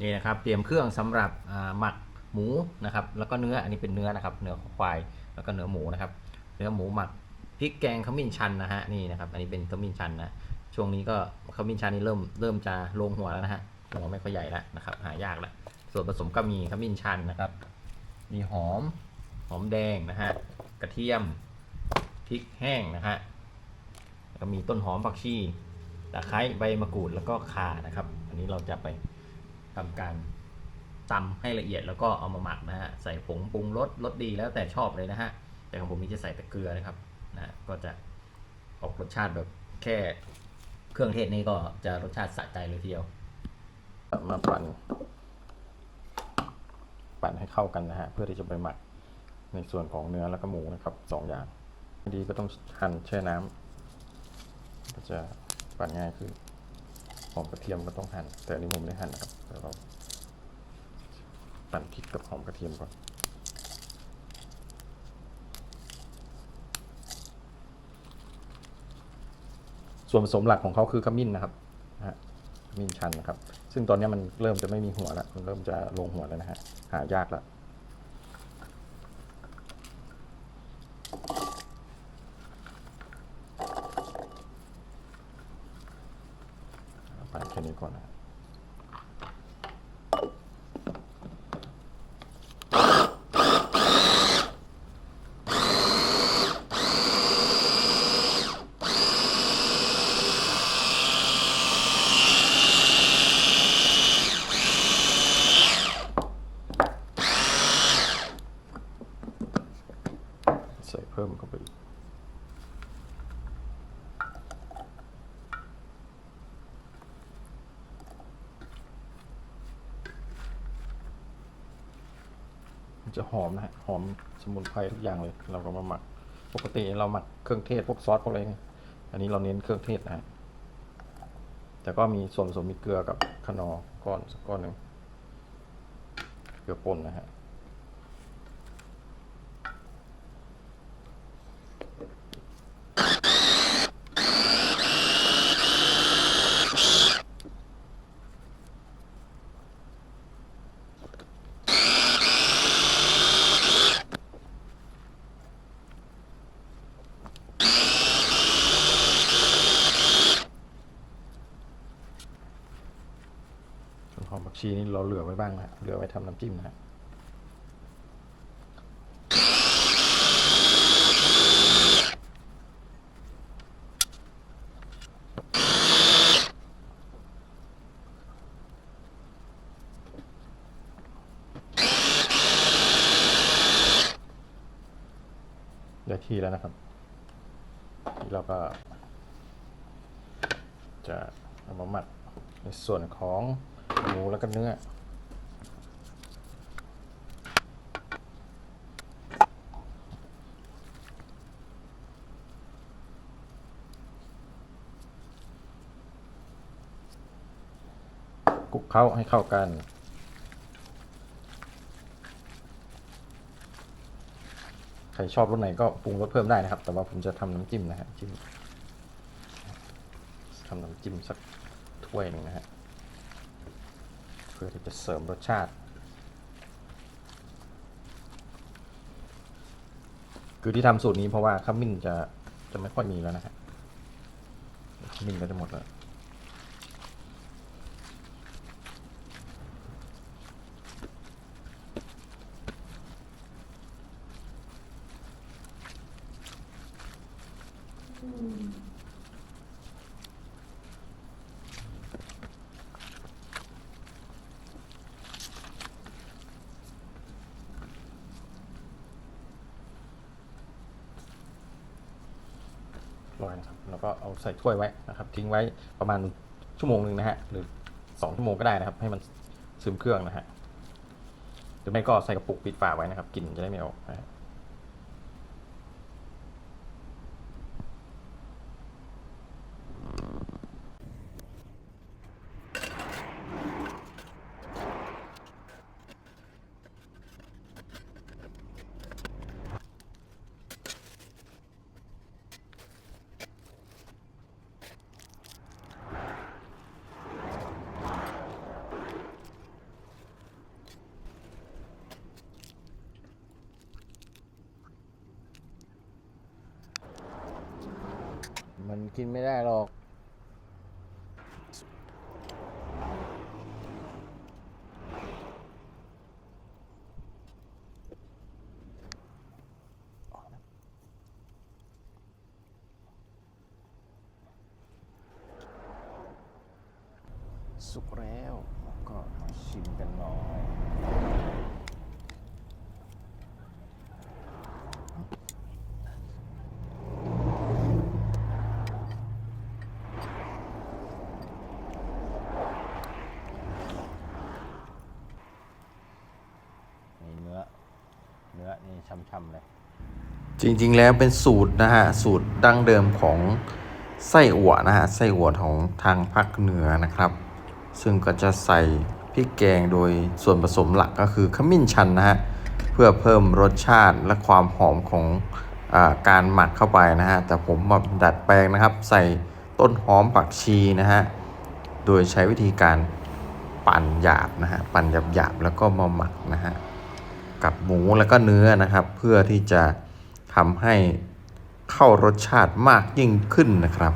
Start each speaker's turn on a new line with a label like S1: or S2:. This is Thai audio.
S1: นี่นะครับเตรียมเครื่องสำหรับหมักหมูนะครับ แล้วก็เนื้ออันนี้เป็นเนื้อนะครับ เนื้อควายแล้วก็เนื้อหมูนะครับ เนื้อหมูหมักพริกแกงขมิ้นชันนะฮะนี่นะครับ อันนี้เป็นขมิ้นชันนะช่วงนี้ก็ขมิ้นชันนี่เริ่มเริ่มจะลงหัวแล้วนะฮะหัวไม่ค่อยใหญ่แล้วนะครับ หายากแล้วส่วนผสมก็มีขมิ้นชันนะครับ มีหอมหอมแดงนะฮะกระเทียมพริกแห้งนะฮะแล้วก็มีต้นหอมผักชีตะไคร้ใบมะกรูดแล้วก็ข่านะครับ อันนี้เราจะไป ทำการตำให้ละเอียดแล้วก็เอามาหมักนะฮะใส่ผงปรุงรสรสดีแล้วแต่ชอบเลยนะฮะแต่ของผมนี่จะใส่แต่เกลือนะครับนะก็จะออกรสชาติแบบแค่เครื่องเทศนี่ก็จะรสชาติสะใจเลยทีเดียว มาปั่นปั่นให้เข้ากันนะฮะเพื่อที่จะไปหมักในส่วนของเนื้อแล้วก็หมูนะครับสองอย่างดีก็ต้องหั่นแช่น้ำก็จะปั่นง่ายขึ้น หอมกระเทียมก็ต้องหั่น แต่อันนี้ผมไม่ได้หั่นนะครับเดี๋ยวเราปั่นพริกกับหอมกระเทียมก่อนส่วนผสมหลักของเขาคือขมิ้นนะครับนะขมิ้นชันนะครับ ซึ่งตอนนี้มันเริ่มจะไม่มีหัวแล้ว มันเริ่มจะลงหัวแล้วนะฮะ หายากแล้ว ปแค่นี้ก่อนนะใส่เพิ่มเข้าไปอีก จะหอมนะฮะหอมสมุนไพรทุกอย่างเลย เราก็มาหมัก ปกติเราหมักเครื่องเทศพวกซอสพวกอะไรเนี่ยอันนี้เราเน้นเครื่องเทศนะฮะแต่ก็มีส่วนผสมมีเกลือกับขนอก้อนสักก้อนหนึ่งเกลือป่นนะฮะ ชีนี่เราเหลือไว้บ้างนะเหลือไว้ทำน้ำจิ้มนะฮะได้ที่แล้วนะครับที่เราก็ จะเอามาหมักในส่วนของ หมูแล้วก็เนื้อ คลุกเข้าให้เข้ากันใครชอบรสไหนก็ปรุงรสเพิ่มได้นะครับ แต่ว่าผมจะทำน้ำจิ้มนะฮะจิ้มทำน้ำจิ้มสักถ้วยหนึ่งนะฮะ พื่อที่จะเสริมรสชาติ คือที่ทำสูตรนี้เพราะว่าขมิ้นจะจะไม่ค่อยมีแล้วนะฮะขมิ้นก็จะหมดแล้ว ร้อยนะครับแล้วก็เอาใส่ถ้วยไว้นะครับ ทิ้งไว้ประมาณชั่วโมงหนึ่งนะฮะหรือสองชั่วโมงก็ได้นะครับ ให้มันซึมเครื่องนะฮะหรือไม่ก็ใส่กระปุกปิดฝาไว้นะครับกลิ่นจะได้ไม่ออกนะฮะ กินไม่ได้หรอก สุกแล้วก็มาชิมกันหน่อย นี่เนื้อ เนื้อนี่ ช่ำๆเลย จริงๆแล้วเป็นสูตรนะฮะ สูตรดั้งเดิมของไส้อั่วนะฮะ ไส้อั่วของทางภาคเหนือนะครับ ซึ่งก็จะใส่พริกแกงโดยส่วนผสมหลักก็คือขมิ้นชันนะฮะ เพื่อเพิ่มรสชาติและความหอมของอการหมักเข้าไปนะฮะ แต่ผมแบบดัดแปลงนะครับ ใส่ต้นหอมผักชีนะฮะ โดยใช้วิธีการปั่นหยาบนะฮะ ปั่นหยาบๆแล้วก็มาหมักนะฮะ กับหมูแล้วก็เนื้อนะครับ เพื่อที่จะทำให้เข้ารสชาติมากยิ่งขึ้นนะครับ